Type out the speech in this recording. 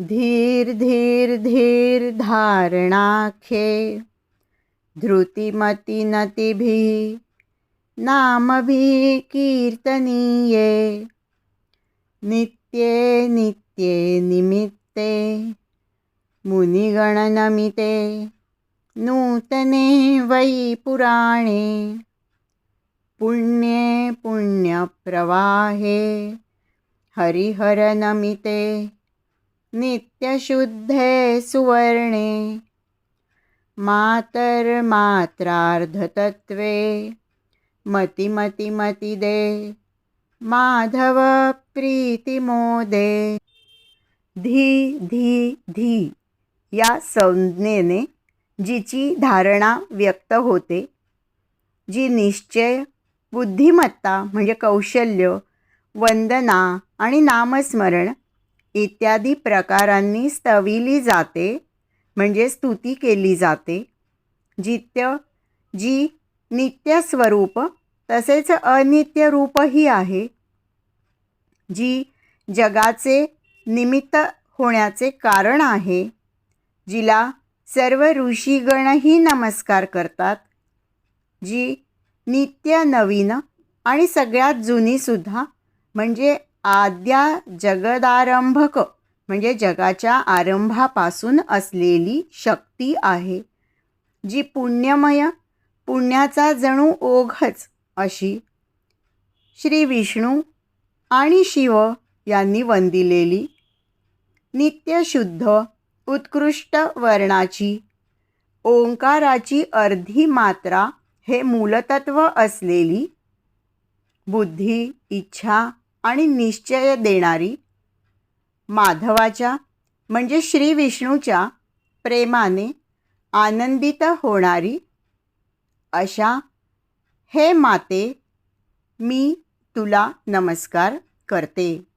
धीर धीर धीर धारणाखे धृतिमतिनतिभिः नामभिः कीर्तनीये नित्ये नित्ये निमित्ते मुनिगणनमिते नूतने वै पुराणे पुण्ये पुण्यप्रवाहे हरिहरनमिते नित्यशुद्धे सुवर्णे मातर्मात्रार्धतत्त्वे। मतिमतिमतिदे। माधवप्रीतिमोदे। धी धी धी या संज्ञेने जिची धारणा व्यक्त होते जी निश्चय बुद्धिमत्ता म्हणजे कौशल्य वंदना आणि नामस्मरण इत्यादी प्रकारांनी स्तविली जाते म्हणजे स्तुती केली जाते. जित्य जी नित्य स्वरूप तसेच अनित्य रूपही आहे. जी जगाचे निमित्त होण्याचे कारण आहे जिला सर्व ऋषीगणही नमस्कार करतात. जी नित्य नवीन आणि सगळ्यात जुनीसुद्धा म्हणजे आद्या जगदारंभक म्हणजे जगाच्या आरंभापासून असलेली शक्ती आहे जी पुण्यमय पुण्याचा जणू ओघच अशी. श्री विष्णू आणि शिव यांनी वंदिलेली नित्यशुद्ध उत्कृष्ट वर्णाची ओंकाराची अर्धी मात्रा हे मूलतत्व असलेली बुद्धी इच्छा आणि निश्चय देणारी माधवाच्या म्हणजे श्री विष्णूच्या प्रेमाने आनंदित होणारी अशा हे माते मी तुला नमस्कार करते.